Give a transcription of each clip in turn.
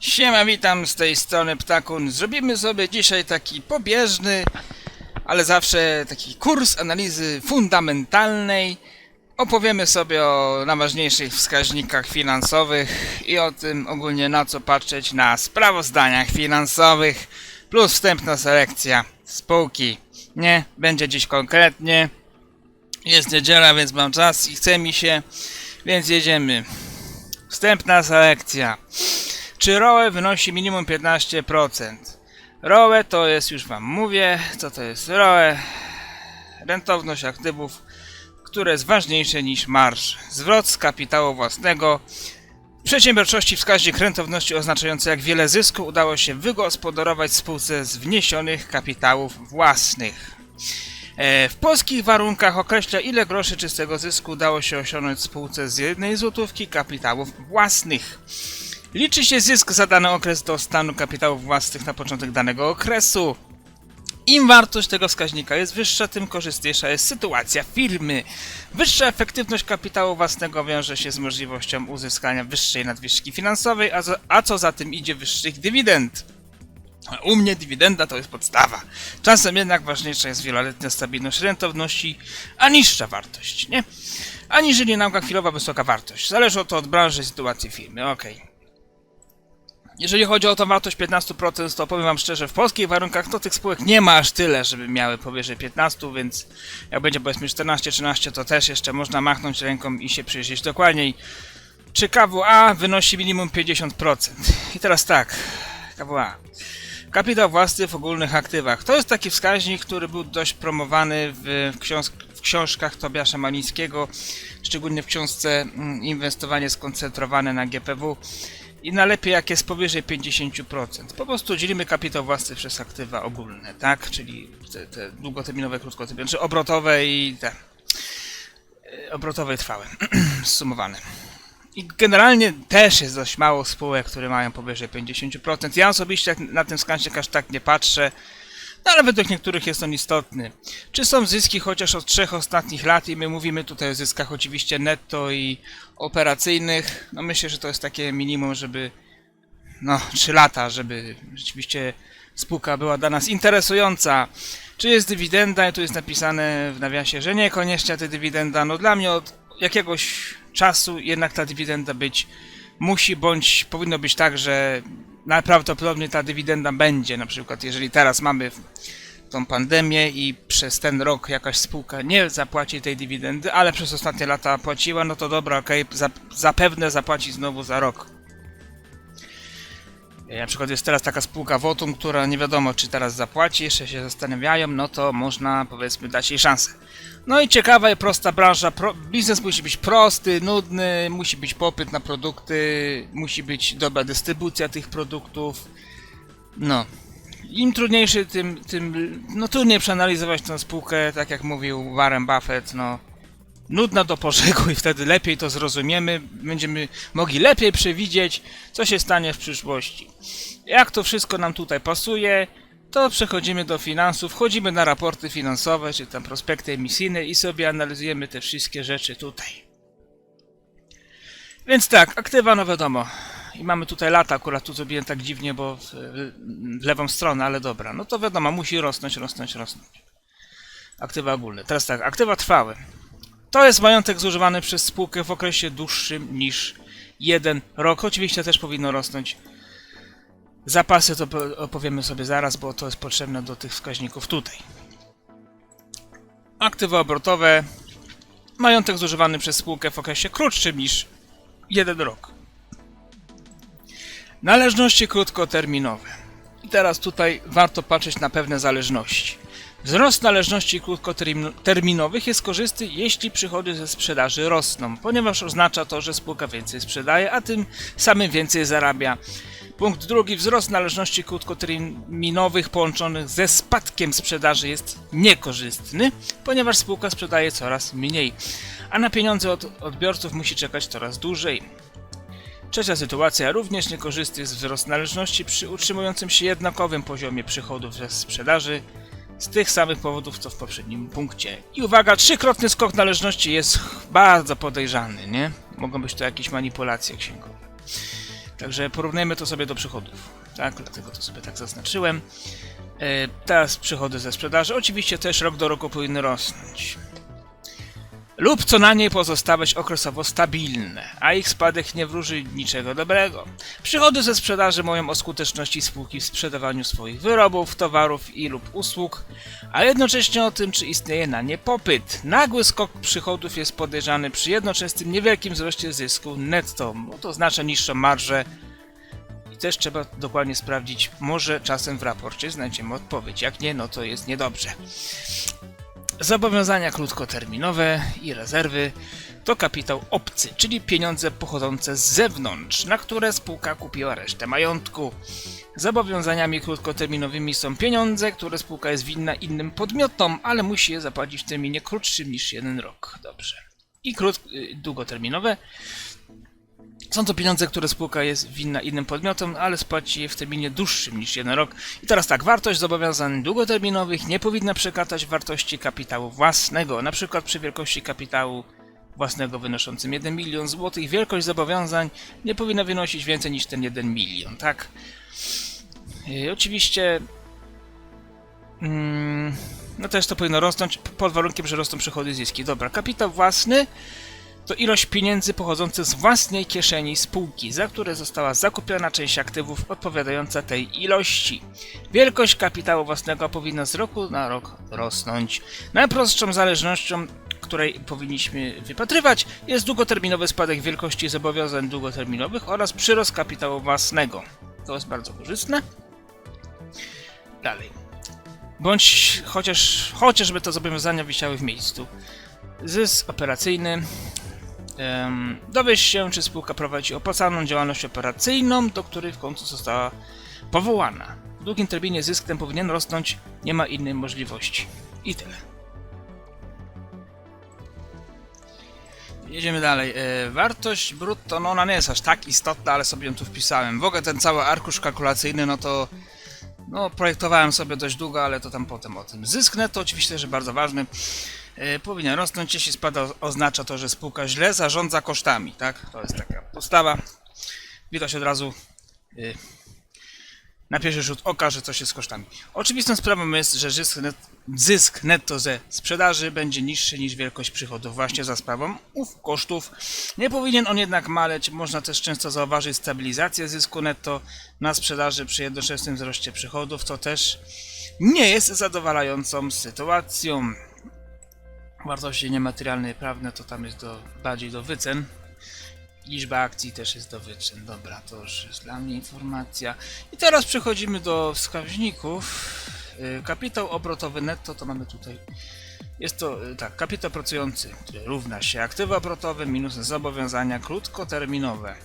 Siema, witam z tej strony Ptakun. Zrobimy sobie dzisiaj taki pobieżny, ale zawsze taki kurs analizy fundamentalnej. Opowiemy sobie o najważniejszych wskaźnikach finansowych i o tym ogólnie na co patrzeć na sprawozdaniach finansowych, plus wstępna selekcja spółki. Nie, będzie dziś konkretnie. Jest niedziela, więc mam czas i chce mi się, więc jedziemy. Wstępna selekcja. Czy ROE wynosi minimum 15%? ROE to jest, już Wam mówię, co to jest ROE. Rentowność aktywów, które jest ważniejsze niż marż. Zwrot z kapitału własnego. W przedsiębiorczości wskaźnik rentowności oznaczający jak wiele zysku udało się wygospodarować spółce z wniesionych kapitałów własnych. E, W polskich warunkach określa ile groszy czystego zysku udało się osiągnąć spółce z jednej złotówki kapitałów własnych. Liczy się zysk za dany okres do stanu kapitałów własnych na początek danego okresu. Im wartość tego wskaźnika jest wyższa, tym korzystniejsza jest sytuacja firmy. Wyższa efektywność kapitału własnego wiąże się z możliwością uzyskania wyższej nadwyżki finansowej, a, a co za tym idzie wyższych dywidend. U mnie dywidenda to jest podstawa. Czasem jednak ważniejsza jest wieloletnia stabilność rentowności, a niższa wartość, nie? Aniżeli nauka chwilowa wysoka wartość. Zależy to od branży i sytuacji firmy, okej. Jeżeli chodzi o tą wartość 15%, to powiem wam szczerze, w polskich warunkach to tych spółek nie ma aż tyle, żeby miały powyżej 15, więc jak będzie powiedzmy 14-13, to też jeszcze można machnąć ręką i się przyjrzeć dokładniej. Czy KWA wynosi minimum 50%? I teraz tak, KWA. Kapitał własny w ogólnych aktywach. To jest taki wskaźnik, który był dość promowany w, książ w książkach Tobiasza Malińskiego, szczególnie w książce mm, Inwestowanie skoncentrowane na GPW. I najlepiej jak jest powyżej 50%. Po prostu dzielimy kapitał własny przez aktywa ogólne, tak? Czyli te, te długoterminowe, krótkoterminowe, czy obrotowe i te e, obrotowe i trwałe, zsumowane. I generalnie też jest dość mało spółek, które mają powyżej 50%. Ja osobiście na ten wskaźnik aż tak nie patrzę, no ale według niektórych jest on istotny. Czy są zyski chociaż od trzech ostatnich lat i my mówimy tutaj o zyskach oczywiście netto i operacyjnych. No myślę, że to jest takie minimum, żeby no 3 lata, żeby rzeczywiście spółka była dla nas interesująca. Czy jest dywidenda? I tu jest napisane w nawiasie, że niekoniecznie ta dywidenda. No dla mnie od jakiegoś czasu jednak ta dywidenda być musi, bądź powinno być tak, że najprawdopodobniej ta dywidenda będzie. Na przykład jeżeli teraz mamy tą pandemię i przez ten rok jakaś spółka nie zapłaci tej dywidendy, ale przez ostatnie lata płaciła, no to dobra, okej, zap zapewne zapłaci znowu za rok. Na przykład jest teraz taka spółka Votum, która nie wiadomo czy teraz zapłaci, jeszcze się zastanawiają, no to można powiedzmy dać jej szansę. No i ciekawa i prosta branża, Pro, biznes musi być prosty, nudny, musi być popyt na produkty, musi być dobra dystrybucja tych produktów. No, im trudniejszy, tym, tym no trudniej przeanalizować tę spółkę, tak jak mówił Warren Buffett, no nudna do pożegu i wtedy lepiej to zrozumiemy, będziemy mogli lepiej przewidzieć, co się stanie w przyszłości. Jak to wszystko nam tutaj pasuje, to przechodzimy do finansów, wchodzimy na raporty finansowe, czy tam prospekty emisyjne i sobie analizujemy te wszystkie rzeczy tutaj. Więc tak, aktywa no wiadomo, i mamy tutaj lata, akurat tu zrobiłem tak dziwnie, bo w, w lewą stronę, ale dobra. No to wiadomo, musi rosnąć, rosnąć, rosnąć. Aktywa ogólne. Teraz tak, aktywa trwałe. To jest majątek zużywany przez spółkę w okresie dłuższym niż jeden rok. Oczywiście też powinno rosnąć. Zapasy to po- opowiemy sobie zaraz, bo to jest potrzebne do tych wskaźników tutaj. Aktywa obrotowe. Majątek zużywany przez spółkę w okresie krótszym niż jeden rok. Należności krótkoterminowe. I teraz tutaj warto patrzeć na pewne zależności. Wzrost należności krótkoterminowych jest korzystny, jeśli przychody ze sprzedaży rosną, ponieważ oznacza to, że spółka więcej sprzedaje, a tym samym więcej zarabia. Punkt drugi. Wzrost należności krótkoterminowych połączonych ze spadkiem sprzedaży jest niekorzystny, ponieważ spółka sprzedaje coraz mniej, a na pieniądze od odbiorców musi czekać coraz dłużej. Trzecia sytuacja, również niekorzystny jest wzrost należności przy utrzymującym się jednakowym poziomie przychodów ze sprzedaży z tych samych powodów co w poprzednim punkcie. I uwaga, trzykrotny skok należności jest bardzo podejrzany, nie? Mogą być to jakieś manipulacje księgowe. Także porównajmy to sobie do przychodów. Tak, dlatego to sobie tak zaznaczyłem. E, Teraz przychody ze sprzedaży. Oczywiście też rok do roku powinny rosnąć. Lub co na niej pozostawać okresowo stabilne, a ich spadek nie wróży niczego dobrego. Przychody ze sprzedaży mówią o skuteczności spółki w sprzedawaniu swoich wyrobów, towarów i lub usług, a jednocześnie o tym, czy istnieje na nie popyt. Nagły skok przychodów jest podejrzany przy jednoczesnym niewielkim wzroście zysku netto, bo to oznacza niższą marżę i też trzeba dokładnie sprawdzić, może czasem w raporcie znajdziemy odpowiedź, jak nie, no to jest niedobrze. Zobowiązania krótkoterminowe i rezerwy to kapitał obcy, czyli pieniądze pochodzące z zewnątrz, na które spółka kupiła resztę majątku. Zobowiązaniami krótkoterminowymi są pieniądze, które spółka jest winna innym podmiotom, ale musi je zapłacić w terminie krótszym niż jeden rok. Dobrze. I krót, y, długoterminowe są to pieniądze, które spółka jest winna innym podmiotom, ale spłaci je w terminie dłuższym niż jeden rok. I teraz tak, wartość zobowiązań długoterminowych nie powinna przekraczać wartości kapitału własnego. Na przykład przy wielkości kapitału własnego wynoszącym 1 milion złotych, wielkość zobowiązań nie powinna wynosić więcej niż ten 1 milion, tak? Yy, oczywiście mm, no też to powinno rosnąć pod warunkiem, że rosną przychody i zyski. Dobra, kapitał własny to ilość pieniędzy pochodzących z własnej kieszeni spółki, za które została zakupiona część aktywów odpowiadająca tej ilości. Wielkość kapitału własnego powinna z roku na rok rosnąć. Najprostszą zależnością, której powinniśmy wypatrywać, jest długoterminowy spadek wielkości zobowiązań długoterminowych oraz przyrost kapitału własnego. To jest bardzo korzystne. Dalej. Bądź chociaż, chociażby te zobowiązania wisiały w miejscu. Zysk operacyjny Em, Dowiesz się, czy spółka prowadzi opłacaną działalność operacyjną, do której w końcu została powołana. W długim terminie zysk ten powinien rosnąć, nie ma innej możliwości. I tyle. Jedziemy dalej. E, wartość brutto, no ona nie jest aż tak istotna, ale sobie ją tu wpisałem. W ogóle ten cały arkusz kalkulacyjny, no to no, projektowałem sobie dość długo, ale to tam potem o tym. Zysk netto oczywiście, że bardzo ważny. E, powinien rosnąć. Jeśli spada, oznacza to, że spółka źle zarządza kosztami, tak? To jest taka postawa. Widać od razu y, na pierwszy rzut oka, że coś jest z kosztami. Oczywistą sprawą jest, że zysk, zysk netto ze sprzedaży będzie niższy niż wielkość przychodów właśnie za sprawą ów kosztów. Nie powinien on jednak maleć. Można też często zauważyć stabilizację zysku netto na sprzedaży przy jednoczesnym wzroście przychodów, co też nie jest zadowalającą sytuacją wartości niematerialne i prawne to tam jest do, bardziej do wycen. Liczba akcji też jest do wyczyn. Dobra, to już jest dla mnie informacja. I teraz przechodzimy do wskaźników. Y, Kapitał obrotowy netto to mamy tutaj. Jest to y, tak, kapitał pracujący równa się aktywa obrotowe minus zobowiązania krótkoterminowe.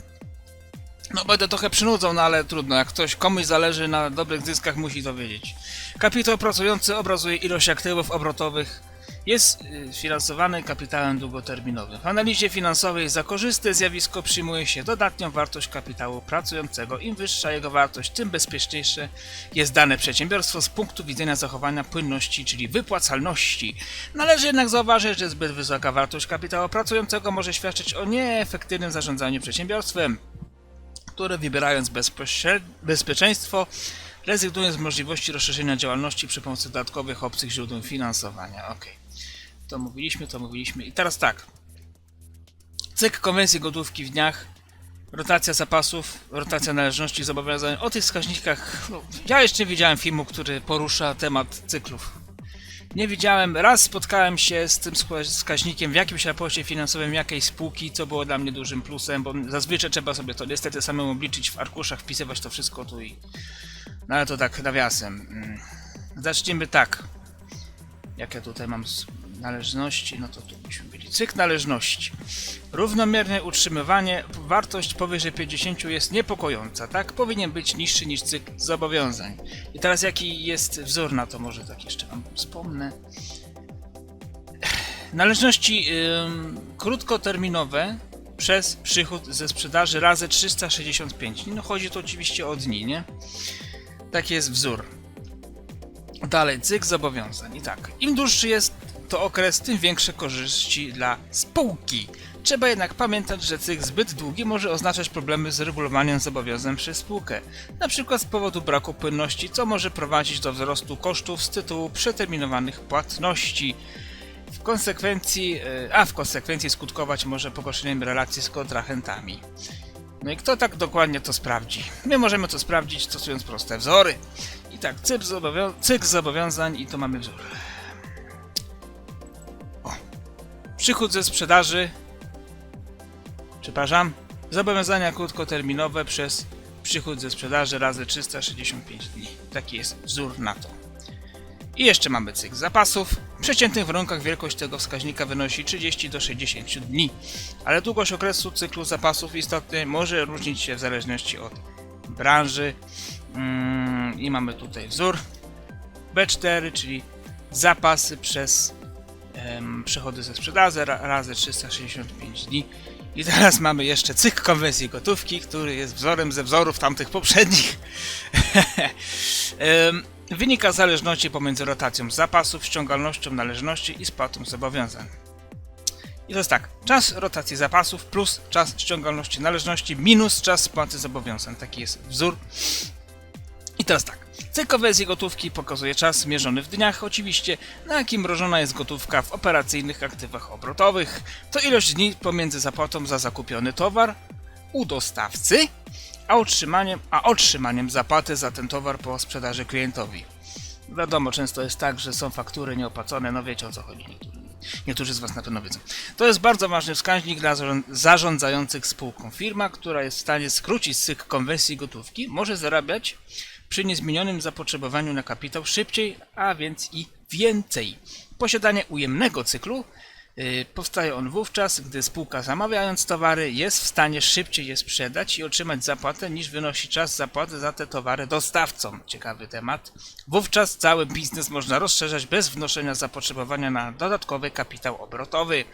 No będę trochę przynudzał, no ale trudno. Jak ktoś komuś zależy na dobrych zyskach, musi to wiedzieć. Kapitał pracujący obrazuje ilość aktywów obrotowych jest y, finansowany kapitałem długoterminowym. W analizie finansowej za korzystne zjawisko przyjmuje się dodatnią wartość kapitału pracującego. Im wyższa jego wartość, tym bezpieczniejsze jest dane przedsiębiorstwo z punktu widzenia zachowania płynności, czyli wypłacalności. Należy jednak zauważyć, że zbyt wysoka wartość kapitału pracującego może świadczyć o nieefektywnym zarządzaniu przedsiębiorstwem, które wybierając bezpieczeństwo rezygnuje z możliwości rozszerzenia działalności przy pomocy dodatkowych obcych źródeł finansowania. Ok. To mówiliśmy, to mówiliśmy. I teraz tak. Cykl konwencji gotówki w dniach, rotacja zapasów, rotacja należności i zobowiązań. O tych wskaźnikach, no, ja jeszcze nie widziałem filmu, który porusza temat cyklów. Nie widziałem, raz spotkałem się z tym wska- wskaźnikiem w jakimś raporcie finansowym jakiejś spółki, co było dla mnie dużym plusem, bo zazwyczaj trzeba sobie to niestety samemu obliczyć w arkuszach, wpisywać to wszystko tu i... No ale to tak nawiasem. Mm. Zacznijmy tak. Jak ja tutaj mam należności, no to tu byśmy byli. Cykl należności. Równomierne utrzymywanie, wartość powyżej 50 jest niepokojąca, tak? Powinien być niższy niż cykl zobowiązań. I teraz jaki jest wzór na to, może tak jeszcze wam wspomnę. Należności ym, krótkoterminowe przez przychód ze sprzedaży razy 365. No chodzi tu oczywiście o dni, nie? Taki jest wzór. Dalej, cykl zobowiązań. I tak, im dłuższy jest to okres, tym większe korzyści dla spółki. Trzeba jednak pamiętać, że cykl zbyt długi może oznaczać problemy z regulowaniem zobowiązań przez spółkę, np. z powodu braku płynności, co może prowadzić do wzrostu kosztów z tytułu przeterminowanych płatności. W konsekwencji, e, a w konsekwencji skutkować może pogorszeniem relacji z kontrahentami. No i kto tak dokładnie to sprawdzi? My możemy to sprawdzić stosując proste wzory. I tak, cykl, zobowią- cykl zobowiązań i to mamy wzór. Przychód ze sprzedaży. Przepraszam. Zobowiązania krótkoterminowe przez przychód ze sprzedaży razy 365 dni. Taki jest wzór na to. I jeszcze mamy cykl zapasów. W przeciętnych warunkach wielkość tego wskaźnika wynosi 30 do 60 dni, ale długość okresu cyklu zapasów istotnie może różnić się w zależności od branży. Mm, I mamy tutaj wzór B4, czyli zapasy przez przychody ze sprzedaży ra, razy 365 dni. I teraz mamy jeszcze cykl konwersji gotówki, który jest wzorem ze wzorów tamtych poprzednich. Wynika z zależności pomiędzy rotacją zapasów, ściągalnością należności i spłatą zobowiązań. I to jest tak, czas rotacji zapasów plus czas ściągalności należności minus czas spłaty zobowiązań. Taki jest wzór. I teraz tak, cykl konwersji gotówki pokazuje czas mierzony w dniach, oczywiście, na jakim mrożona jest gotówka w operacyjnych aktywach obrotowych. To ilość dni pomiędzy zapłatą za zakupiony towar u dostawcy, a otrzymaniem, a otrzymaniem zapłaty za ten towar po sprzedaży klientowi. Wiadomo, często jest tak, że są faktury nieopłacone, no wiecie o co chodzi. Niektórzy, niektórzy z Was na pewno wiedzą. To jest bardzo ważny wskaźnik dla zarząd- zarządzających spółką. Firma, która jest w stanie skrócić cykl konwersji gotówki, może zarabiać przy niezmienionym zapotrzebowaniu na kapitał szybciej, a więc i więcej. Posiadanie ujemnego cyklu Yy, Powstaje on wówczas, gdy spółka zamawiając towary jest w stanie szybciej je sprzedać i otrzymać zapłatę niż wynosi czas zapłaty za te towary dostawcom. Ciekawy temat. Wówczas cały biznes można rozszerzać bez wnoszenia zapotrzebowania na dodatkowy kapitał obrotowy.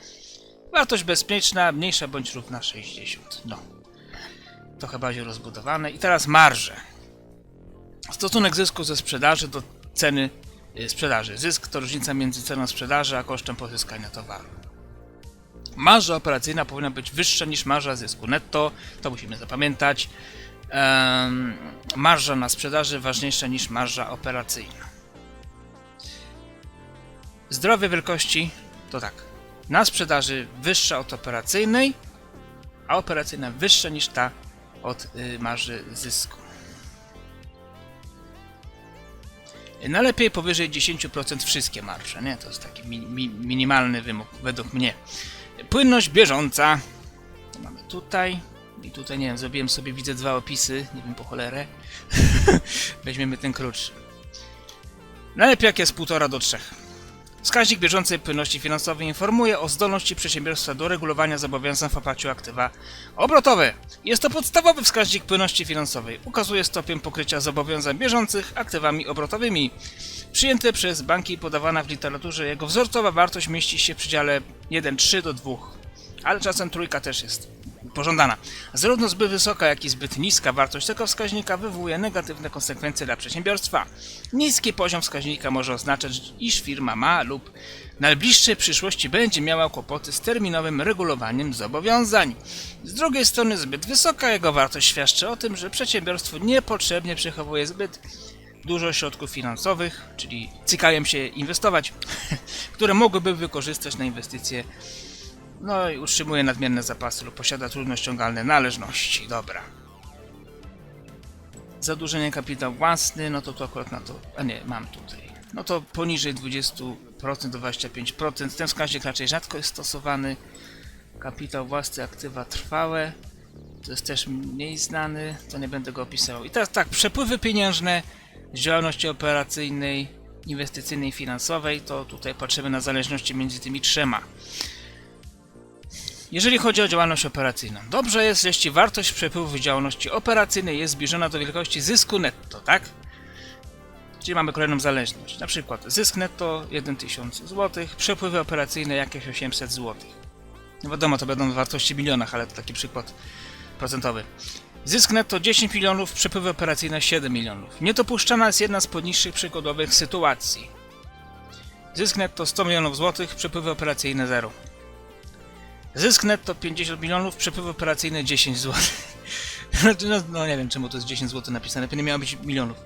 Wartość bezpieczna mniejsza bądź równa 60. No. Trochę bardziej rozbudowane. I teraz marże. Stosunek zysku ze sprzedaży do ceny y, sprzedaży. Zysk to różnica między ceną sprzedaży a kosztem pozyskania towaru. Marża operacyjna powinna być wyższa niż marża zysku netto, to musimy zapamiętać. Em, marża na sprzedaży ważniejsza niż marża operacyjna. Zdrowie wielkości to tak. Na sprzedaży wyższa od operacyjnej, a operacyjna wyższa niż ta od y, marży zysku. Najlepiej powyżej 10% wszystkie marże, nie? To jest taki mi, mi, minimalny wymóg według mnie. Płynność bieżąca. To mamy tutaj. I tutaj, nie wiem, zrobiłem sobie, widzę dwa opisy, nie wiem po cholerę. Weźmiemy ten krótszy. Najlepiej jak jest 1,5 do 3. Wskaźnik bieżącej płynności finansowej informuje o zdolności przedsiębiorstwa do regulowania zobowiązań w oparciu o aktywa obrotowe. Jest to podstawowy wskaźnik płynności finansowej. Ukazuje stopień pokrycia zobowiązań bieżących aktywami obrotowymi. Przyjęte przez banki podawana w literaturze, jego wzorcowa wartość mieści się w przedziale 1,3 do 2, ale czasem trójka też jest pożądana. Zarówno zbyt wysoka, jak i zbyt niska wartość tego wskaźnika wywołuje negatywne konsekwencje dla przedsiębiorstwa. Niski poziom wskaźnika może oznaczać, iż firma ma lub w najbliższej przyszłości będzie miała kłopoty z terminowym regulowaniem zobowiązań. Z drugiej strony zbyt wysoka jego wartość świadczy o tym, że przedsiębiorstwo niepotrzebnie przechowuje zbyt dużo środków finansowych, czyli cykają się inwestować, które mogłyby wykorzystać na inwestycje no i utrzymuje nadmierne zapasy lub posiada trudno ściągalne należności. Dobra. Zadłużenie kapitał własny, no to to akurat na to. A nie, mam tutaj. No to poniżej 20% do 25%. Ten wskaźnik raczej rzadko jest stosowany. Kapitał własny, aktywa trwałe. To jest też mniej znany, to nie będę go opisywał. I teraz tak, przepływy pieniężne z działalności operacyjnej, inwestycyjnej finansowej, to tutaj patrzymy na zależności między tymi trzema. Jeżeli chodzi o działalność operacyjną, dobrze jest, jeśli wartość przepływu działalności operacyjnej jest zbliżona do wielkości zysku netto, tak? Czyli mamy kolejną zależność. Na przykład zysk netto 1000 zł, przepływy operacyjne jakieś 800 zł. No wiadomo, to będą wartości w milionach, ale to taki przykład procentowy. Zysk netto 10 milionów, przepływy operacyjne 7 milionów. Niedopuszczana jest jedna z poniższych przykładowych sytuacji. Zysk netto 100 milionów złotych, przepływy operacyjne 0. Zysk netto 50 milionów, przepływ operacyjny 10 zł. No, no, no nie wiem czemu to jest 10 zł napisane, pewnie miało być milionów.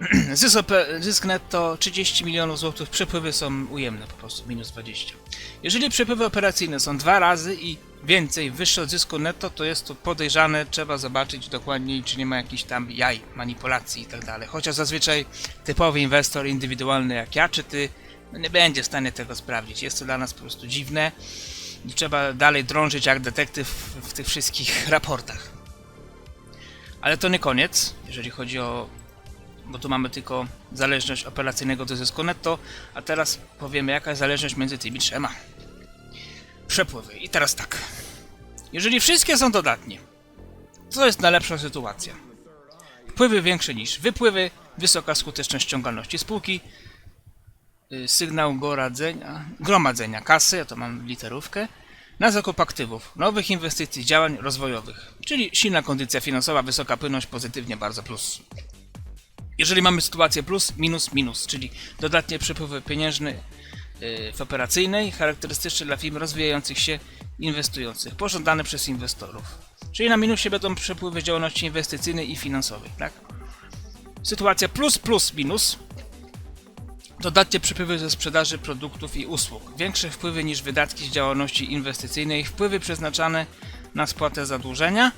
Zysk, zysk netto 30 milionów złotych, przepływy są ujemne po prostu, minus 20. Jeżeli przepływy operacyjne są dwa razy i więcej wyższe od zysku netto, to jest to podejrzane, trzeba zobaczyć dokładniej, czy nie ma jakichś tam jaj, manipulacji i tak. Chociaż zazwyczaj typowy inwestor indywidualny jak ja czy ty, nie będzie w stanie tego sprawdzić. Jest to dla nas po prostu dziwne i trzeba dalej drążyć jak detektyw w tych wszystkich raportach. Ale to nie koniec, jeżeli chodzi o bo tu mamy tylko zależność operacyjnego do zysku netto, a teraz powiemy jaka jest zależność między tymi trzema. Przepływy. I teraz tak. Jeżeli wszystkie są dodatnie, to jest najlepsza sytuacja. Wpływy większe niż wypływy, wysoka skuteczność ściągalności spółki, sygnał goradzenia, gromadzenia kasy, ja to mam literówkę, na zakup aktywów, nowych inwestycji, działań rozwojowych, czyli silna kondycja finansowa, wysoka płynność, pozytywnie bardzo plus. Jeżeli mamy sytuację plus, minus, minus, czyli dodatnie przepływy pieniężne yy, w operacyjnej, charakterystyczne dla firm rozwijających się, inwestujących, pożądane przez inwestorów. Czyli na minusie będą przepływy działalności inwestycyjnej i finansowej, tak? Sytuacja plus, plus, minus. Dodatnie przepływy ze sprzedaży produktów i usług. Większe wpływy niż wydatki z działalności inwestycyjnej. Wpływy przeznaczane na spłatę zadłużenia.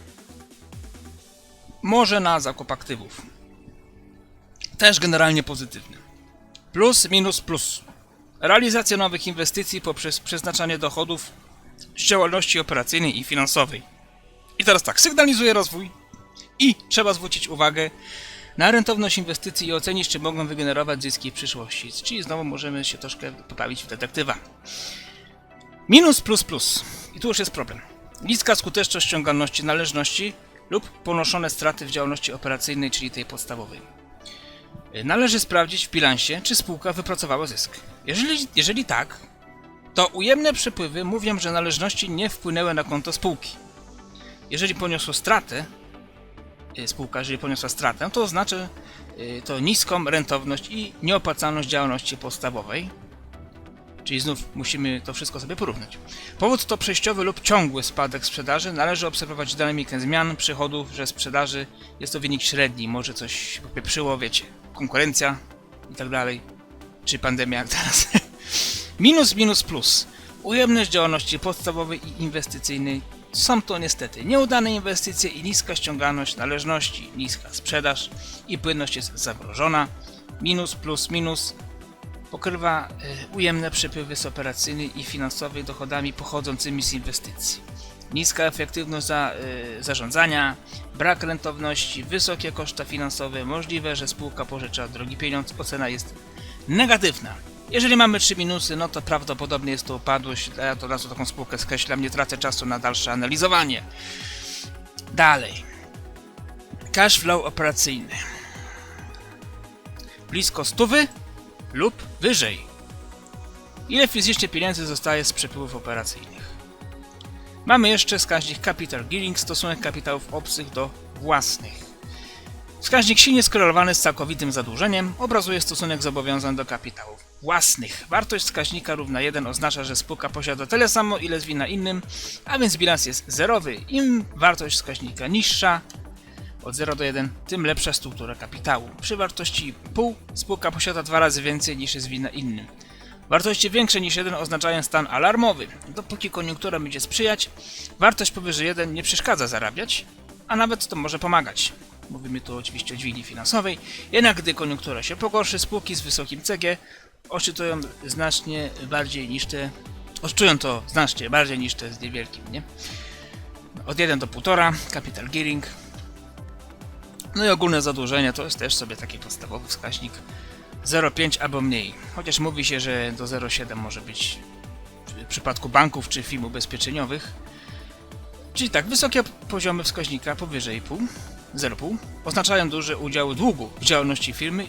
Może na zakup aktywów też generalnie pozytywny. Plus, minus, plus. Realizacja nowych inwestycji poprzez przeznaczanie dochodów z działalności operacyjnej i finansowej. I teraz tak, sygnalizuje rozwój i trzeba zwrócić uwagę na rentowność inwestycji i ocenić, czy mogą wygenerować zyski w przyszłości. Czyli znowu możemy się troszkę poprawić w detektywa. Minus, plus, plus. I tu już jest problem. Niska skuteczność ściągalności należności lub ponoszone straty w działalności operacyjnej, czyli tej podstawowej. Należy sprawdzić w bilansie, czy spółka wypracowała zysk. Jeżeli, jeżeli tak, to ujemne przepływy mówią, że należności nie wpłynęły na konto spółki. Jeżeli poniosło stratę, y, spółka, jeżeli poniosła stratę, to oznacza y, to niską rentowność i nieopłacalność działalności podstawowej. Czyli znów musimy to wszystko sobie porównać. Powód to przejściowy lub ciągły spadek sprzedaży. Należy obserwować dynamikę zmian przychodów, że sprzedaży jest to wynik średni. Może coś popieprzyło, wiecie, konkurencja i tak dalej. Czy pandemia jak teraz. minus, minus, plus. Ujemność działalności podstawowej i inwestycyjnej są to niestety nieudane inwestycje i niska ściągalność należności, niska sprzedaż i płynność jest zamrożona. Minus, plus, minus pokrywa y, ujemne przepływy z operacyjnej i finansowej dochodami pochodzącymi z inwestycji. Niska efektywność za, y, zarządzania, brak rentowności, wysokie koszta finansowe, możliwe, że spółka pożycza drogi pieniądz, ocena jest negatywna. Jeżeli mamy trzy minusy, no to prawdopodobnie jest to upadłość, ja to razu taką spółkę skreślam, nie tracę czasu na dalsze analizowanie. Dalej. Cash flow operacyjny. Blisko stówy lub wyżej. Ile fizycznie pieniędzy zostaje z przepływów operacyjnych? Mamy jeszcze wskaźnik Capital Gearing, stosunek kapitałów obcych do własnych. Wskaźnik silnie skorelowany z całkowitym zadłużeniem obrazuje stosunek zobowiązań do kapitałów własnych. Wartość wskaźnika równa 1 oznacza, że spółka posiada tyle samo, ile wina innym, a więc bilans jest zerowy. Im wartość wskaźnika niższa, od 0 do 1, tym lepsza struktura kapitału. Przy wartości pół spółka posiada dwa razy więcej niż jest wina innym. Wartości większe niż 1 oznaczają stan alarmowy. Dopóki koniunktura będzie sprzyjać, wartość powyżej 1 nie przeszkadza zarabiać, a nawet to może pomagać. Mówimy tu oczywiście o dźwigni finansowej. Jednak gdy koniunktura się pogorszy, spółki z wysokim CG odczytują znacznie bardziej niż te. Odczują to znacznie bardziej niż te z niewielkim, nie? Od 1 do 1,5 capital gearing. No i ogólne zadłużenie to jest też sobie taki podstawowy wskaźnik 0,5 albo mniej. Chociaż mówi się, że do 0,7 może być w przypadku banków czy firm ubezpieczeniowych. Czyli tak, wysokie poziomy wskaźnika powyżej 0,5 0,5 oznaczają duży udział długu w działalności firmy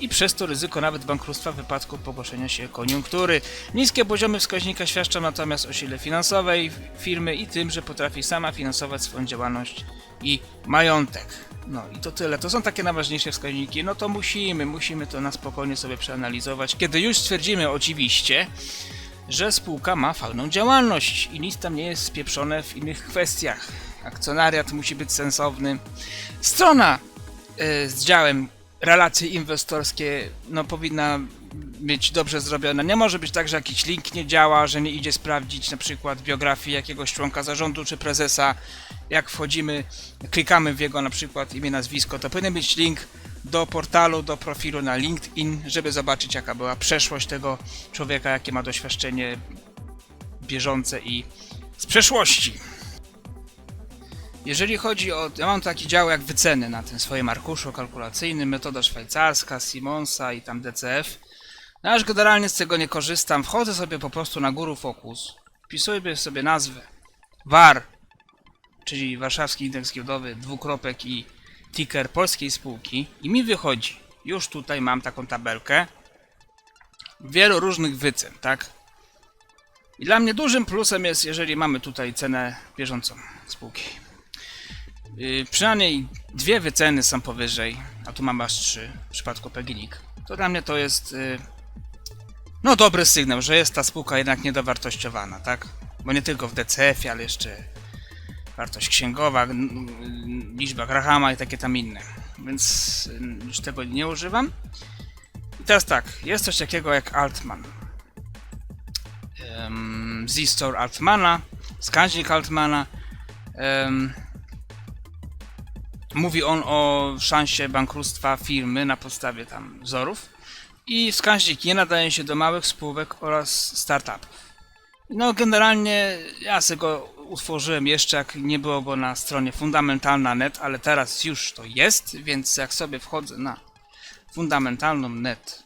i przez to ryzyko nawet bankructwa w wypadku pogorszenia się koniunktury. Niskie poziomy wskaźnika świadczą natomiast o sile finansowej firmy i tym, że potrafi sama finansować swoją działalność i majątek. No i to tyle. To są takie najważniejsze wskaźniki. No to musimy, musimy to na spokojnie sobie przeanalizować. Kiedy już stwierdzimy oczywiście, że spółka ma fajną działalność i nic tam nie jest spieprzone w innych kwestiach. Akcjonariat musi być sensowny. Strona y, z działem relacje inwestorskie no, powinna być dobrze zrobiona. Nie może być tak, że jakiś link nie działa, że nie idzie sprawdzić na przykład biografii jakiegoś członka zarządu czy prezesa. Jak wchodzimy, klikamy w jego na przykład imię, nazwisko, to powinien być link do portalu, do profilu na LinkedIn, żeby zobaczyć jaka była przeszłość tego człowieka, jakie ma doświadczenie bieżące i z przeszłości. Jeżeli chodzi o. Ja mam taki dział jak wyceny na tym swoim arkuszu kalkulacyjnym, metoda szwajcarska, Simonsa i tam DCF. No aż generalnie z tego nie korzystam. Wchodzę sobie po prostu na górę Focus, wpisuję sobie nazwę VAR, czyli Warszawski Indeks Giełdowy, dwukropek i ticker polskiej spółki i mi wychodzi. Już tutaj mam taką tabelkę wielu różnych wycen, tak? I dla mnie dużym plusem jest, jeżeli mamy tutaj cenę bieżącą spółki. Yy, przynajmniej dwie wyceny są powyżej, a tu mam aż trzy w przypadku PGNiG. To dla mnie to jest yy, no dobry sygnał, że jest ta spółka jednak niedowartościowana, tak? Bo nie tylko w DCF-ie, ale jeszcze wartość księgowa, liczba Grahama i takie tam inne. Więc y, już tego nie używam. I teraz tak, jest coś takiego jak Altman. Um, Z-Store Altmana, wskaźnik Altmana. Mówi on o szansie bankructwa firmy na podstawie tam wzorów. I wskaźnik nie nadaje się do małych spółek oraz startupów. No generalnie ja sobie go utworzyłem jeszcze jak nie było go na stronie fundamentalna.net, ale teraz już to jest, więc jak sobie wchodzę na fundamentalną.net,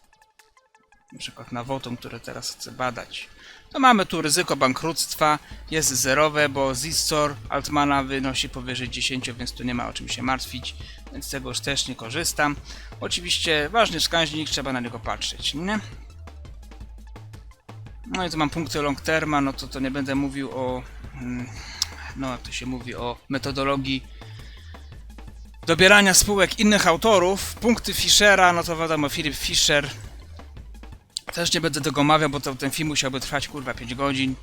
na przykład na Votum, które teraz chcę badać, to mamy tu ryzyko bankructwa, jest zerowe, bo Z-Store Altmana wynosi powyżej 10, więc tu nie ma o czym się martwić, więc z tego już też nie korzystam. Oczywiście ważny wskaźnik, trzeba na niego patrzeć, nie? No i tu mam punkty long terma, no to to nie będę mówił o mm, no jak to się mówi o metodologii dobierania spółek innych autorów. Punkty Fischera, no to wiadomo, Philip Fischer. Też nie będę tego omawiał, bo to, ten film musiałby trwać kurwa 5 godzin.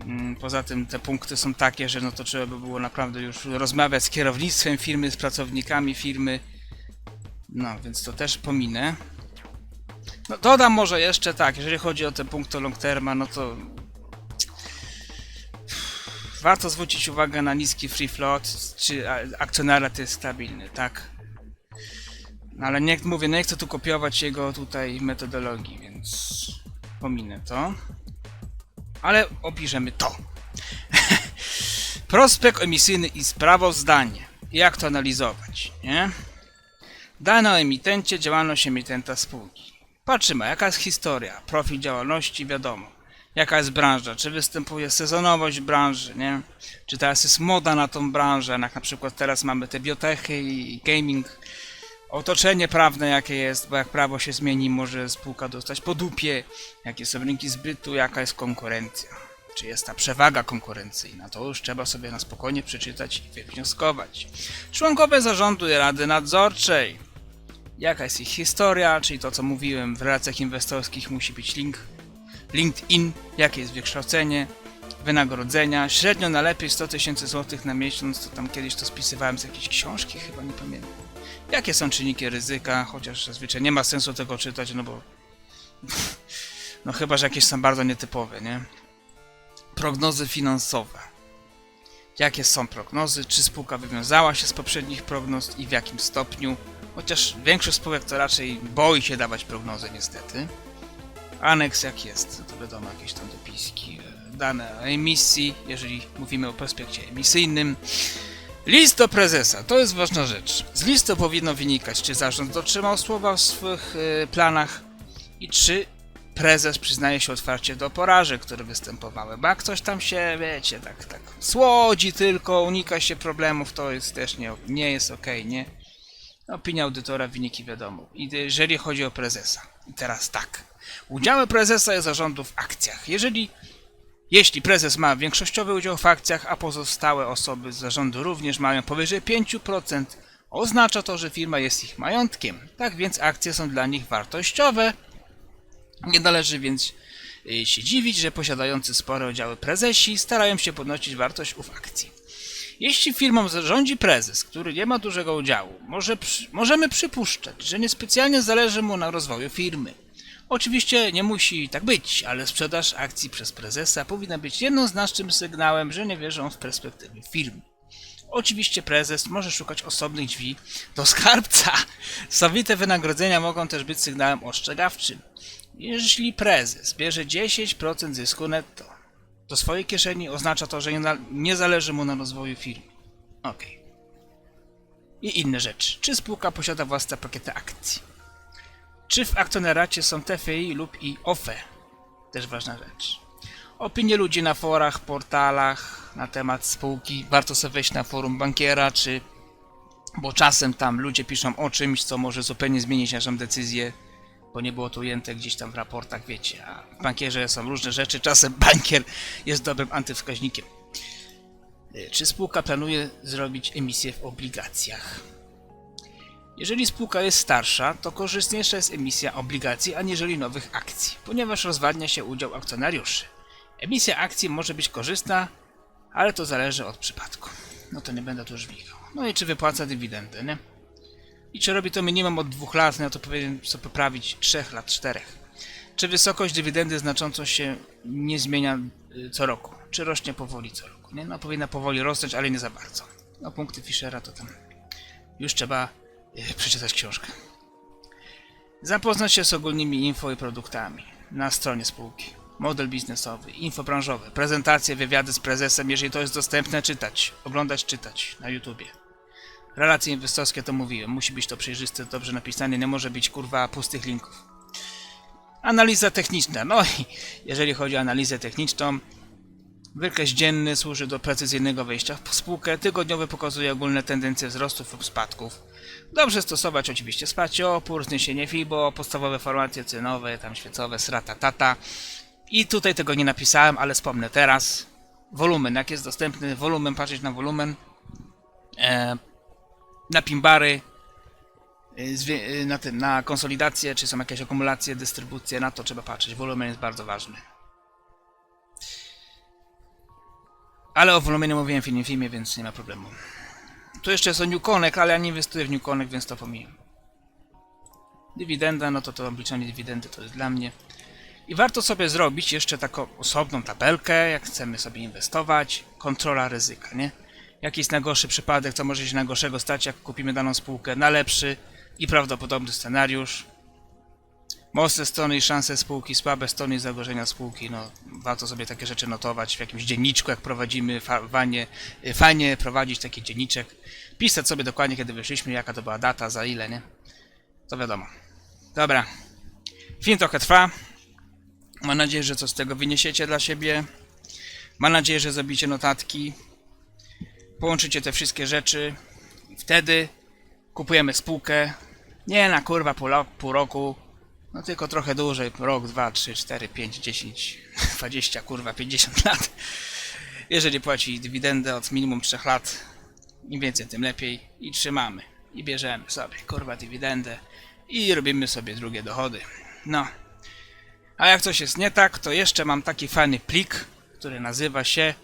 Mm, Poza tym te punkty są takie, że no to trzeba by było naprawdę już rozmawiać z kierownictwem firmy, z pracownikami firmy. No, więc to też pominę. No, dodam może jeszcze tak, jeżeli chodzi o te punkty long terma, no to warto zwrócić uwagę na niski free float, czy akcjonariat jest stabilny, tak? No, ale nie mówię, nie chcę tu kopiować jego tutaj metodologii, więc pominę to. Ale opiszemy to. Prospekt emisyjny i sprawozdanie. Jak to analizować, nie? Dane o emitencie, działalność emitenta spółki. Patrzymy, jaka jest historia, profil działalności, wiadomo. Jaka jest branża, czy występuje sezonowość branży, nie? Czy teraz jest moda na tą branżę, jak na przykład teraz mamy te biotechy i gaming. Otoczenie prawne jakie jest, bo jak prawo się zmieni, może spółka dostać po dupie. Jakie są rynki zbytu, jaka jest konkurencja. Czy jest ta przewaga konkurencyjna, to już trzeba sobie na spokojnie przeczytać i wywnioskować. Członkowie zarządu i rady nadzorczej jaka jest ich historia, czyli to co mówiłem, w relacjach inwestorskich musi być link, LinkedIn, jakie jest wykształcenie, wynagrodzenia, średnio na lepiej 100 tysięcy złotych na miesiąc, to tam kiedyś to spisywałem z jakiejś książki, chyba nie pamiętam. Jakie są czynniki ryzyka, chociaż zazwyczaj nie ma sensu tego czytać, no bo no chyba, że jakieś są bardzo nietypowe, nie? Prognozy finansowe. Jakie są prognozy? Czy spółka wywiązała się z poprzednich prognoz i w jakim stopniu? Chociaż większość spółek to raczej boi się dawać prognozy niestety. Aneks jak jest, to wiadomo, jakieś tam dopiski, e, dane o emisji, jeżeli mówimy o prospekcie emisyjnym. List do prezesa, to jest ważna rzecz. Z listu powinno wynikać, czy zarząd dotrzymał słowa w swych e, planach i czy prezes przyznaje się otwarcie do porażek, które występowały. Bo jak ktoś tam się, wiecie, tak, tak słodzi tylko, unika się problemów, to jest też nie, nie jest okej, nie? Opinia audytora, wyniki wiadomo. I jeżeli chodzi o prezesa. Teraz tak. Udziały prezesa i zarządu w akcjach. Jeżeli jeśli prezes ma większościowy udział w akcjach, a pozostałe osoby z zarządu również mają powyżej 5%, oznacza to, że firma jest ich majątkiem. Tak więc akcje są dla nich wartościowe. Nie należy więc y, się dziwić, że posiadający spore udziały prezesi starają się podnosić wartość ów akcji. Jeśli firmą zarządzi prezes, który nie ma dużego udziału, może możemy przypuszczać, że niespecjalnie zależy mu na rozwoju firmy. Oczywiście nie musi tak być, ale sprzedaż akcji przez prezesa powinna być jednoznacznym sygnałem, że nie wierzą w perspektywy firmy. Oczywiście prezes może szukać osobnych drzwi do skarbca. Sowite wynagrodzenia mogą też być sygnałem ostrzegawczym. Jeśli prezes bierze 10% zysku netto do swojej kieszeni, oznacza to, że nie, zależy mu na rozwoju firmy. Okej. I inne rzeczy. Czy spółka posiada własne pakiety akcji? Czy w akcjoneracie są TFI lub i OFE? Też ważna rzecz. Opinie ludzi na forach, portalach na temat spółki. Warto sobie wejść na forum bankiera, czy... Bo czasem tam ludzie piszą o czymś, co może zupełnie zmienić naszą decyzję, bo nie było to ujęte gdzieś tam w raportach, wiecie. A w bankierze są różne rzeczy, czasem bankier jest dobrym antywskaźnikiem. Y, Czy spółka planuje zrobić emisję w obligacjach? Jeżeli spółka jest starsza, to korzystniejsza jest emisja obligacji aniżeli nowych akcji, ponieważ rozwadnia się udział akcjonariuszy. Emisja akcji może być korzystna, ale to zależy od przypadku. No to nie będę tu już wnikał. No i czy wypłaca dywidendy, nie? I czy robi to minimum od dwóch lat, no to powinien sobie poprawić 3 lat, 4. Czy wysokość dywidendy znacząco się nie zmienia y, co roku? Czy rośnie powoli co roku? Nie? No powinna powoli rosnąć, ale nie za bardzo. No punkty Fischera to tam już trzeba przeczytać książkę. Zapoznać się z ogólnymi info i produktami na stronie spółki. Model biznesowy, info branżowe, prezentacje, wywiady z prezesem, jeżeli to jest dostępne, czytać, oglądać, czytać na YouTubie. Relacje inwestorskie to mówiłem, musi być to przejrzyste, dobrze napisane, nie może być kurwa pustych linków. Analiza techniczna, no i jeżeli chodzi o analizę techniczną, wykres dzienny służy do precyzyjnego wejścia w spółkę, tygodniowy pokazuje ogólne tendencje wzrostów lub spadków. Dobrze stosować oczywiście wsparcie opór, zniesienie FIBO, podstawowe formacje cenowe, tam świecowe, srata tata. I tutaj tego nie napisałem, ale wspomnę teraz. Wolumen, jak jest dostępny, wolumen, patrzeć na wolumen. E, na pimbary, zwie- y, na, na konsolidację, czy są jakieś akumulacje, dystrybucje, na to trzeba patrzeć. Wolumen jest bardzo ważny. Ale o wolumenie mówiłem w innym filmie, więc nie ma problemu. Tu jeszcze jest o New Connect, ale ja nie inwestuję w New Connect, więc to pomijam. Dywidenda, no to to obliczanie dywidendy to jest dla mnie. I warto sobie zrobić jeszcze taką osobną tabelkę, jak chcemy sobie inwestować. Kontrola ryzyka, nie? Jaki jest najgorszy przypadek, co może się najgorszego stać, jak kupimy daną spółkę na lepszy i prawdopodobny scenariusz. Mocne strony i szanse spółki, słabe strony i zagrożenia spółki. No, warto sobie takie rzeczy notować w jakimś dzienniczku, jak prowadzimy fa- wanie, y, fajnie prowadzić taki dzienniczek. Pisać sobie dokładnie, kiedy wyszliśmy, jaka to była data, za ile, nie? To wiadomo. Dobra. Film trochę trwa. Mam nadzieję, że coś z tego wyniesiecie dla siebie. Mam nadzieję, że zrobicie notatki. Połączycie te wszystkie rzeczy. Wtedy kupujemy spółkę. Nie na kurwa pół, lo- pół roku. No tylko trochę dłużej. Rok, dwa, trzy, cztery, pięć, dziesięć, dwadzieścia, kurwa, pięćdziesiąt lat. Jeżeli płaci dywidendę od minimum 3 lat, im więcej, tym lepiej. I trzymamy. I bierzemy sobie, kurwa, dywidendę. I robimy sobie drugie dochody. No. A jak coś jest nie tak, to jeszcze mam taki fajny plik, który nazywa się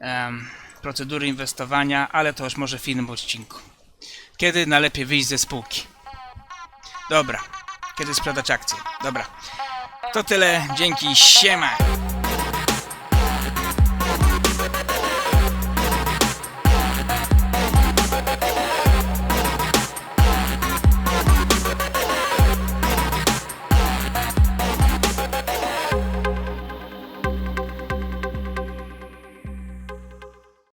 em, procedury inwestowania, ale to już może w innym odcinku. Kiedy najlepiej wyjść ze spółki? Dobra. Kiedy sprzedać akcje? Dobra. To tyle. Dzięki. Siema.